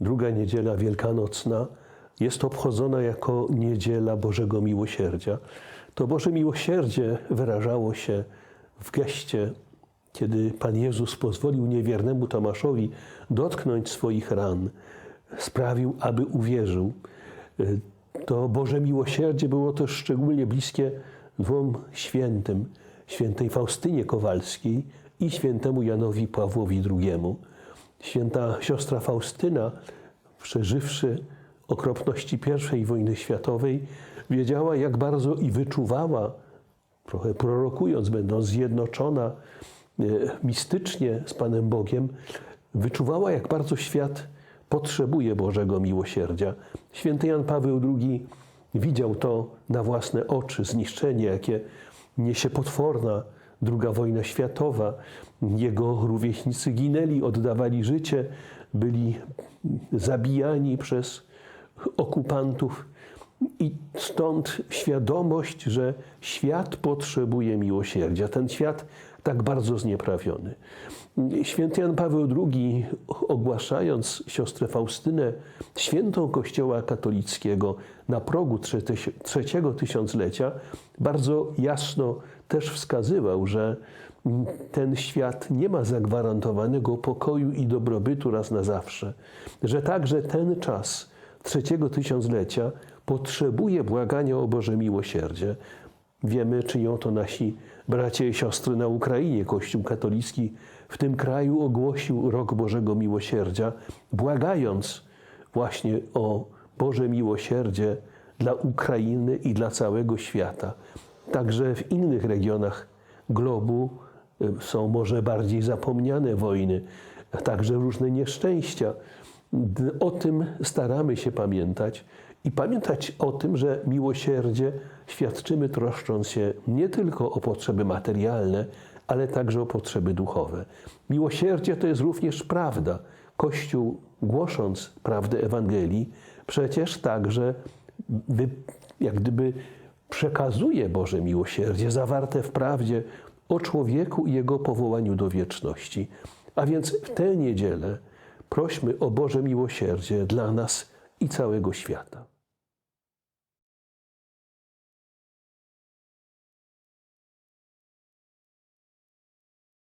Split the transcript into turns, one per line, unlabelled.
druga niedziela wielkanocna jest obchodzona jako niedziela Bożego Miłosierdzia. To Boże Miłosierdzie wyrażało się w geście, kiedy Pan Jezus pozwolił niewiernemu Tomaszowi dotknąć swoich ran, sprawił, aby uwierzył. To Boże Miłosierdzie było też szczególnie bliskie dwom świętym, świętej Faustynie Kowalskiej i świętemu Janowi Pawłowi II. Święta siostra Faustyna, przeżywszy okropności I wojny światowej, wiedziała, jak bardzo i wyczuwała, trochę prorokując, będąc zjednoczona e, mistycznie z Panem Bogiem, wyczuwała, jak bardzo świat potrzebuje Bożego miłosierdzia. Święty Jan Paweł II widział to na własne oczy, zniszczenie, jakie niesie potworna II wojna światowa. Jego rówieśnicy ginęli, oddawali życie, byli zabijani przez okupantów. I stąd świadomość, że świat potrzebuje miłosierdzia. Ten świat tak bardzo znieprawiony. Święty Jan Paweł II, ogłaszając siostrę Faustynę świętą Kościoła katolickiego na progu trze- trzeciego tysiąclecia, bardzo jasno też wskazywał, że ten świat nie ma zagwarantowanego pokoju i dobrobytu raz na zawsze, że także ten czas trzeciego tysiąclecia potrzebuje błagania o Boże miłosierdzie. Wiemy, czynią to nasi bracia i siostry na Ukrainie. Kościół katolicki w tym kraju ogłosił Rok Bożego Miłosierdzia, błagając właśnie o Boże miłosierdzie dla Ukrainy i dla całego świata. Także w innych regionach globu y, są może bardziej zapomniane wojny, a także różne nieszczęścia. O tym staramy się pamiętać i pamiętać o tym, że miłosierdzie świadczymy troszcząc się nie tylko o potrzeby materialne, ale także o potrzeby duchowe. Miłosierdzie to jest również prawda. Kościół, głosząc prawdę Ewangelii, przecież także wy, jak gdyby przekazuje Boże miłosierdzie zawarte w prawdzie o człowieku i jego powołaniu do wieczności. A więc w tę niedzielę prośmy o Boże miłosierdzie dla nas i całego świata.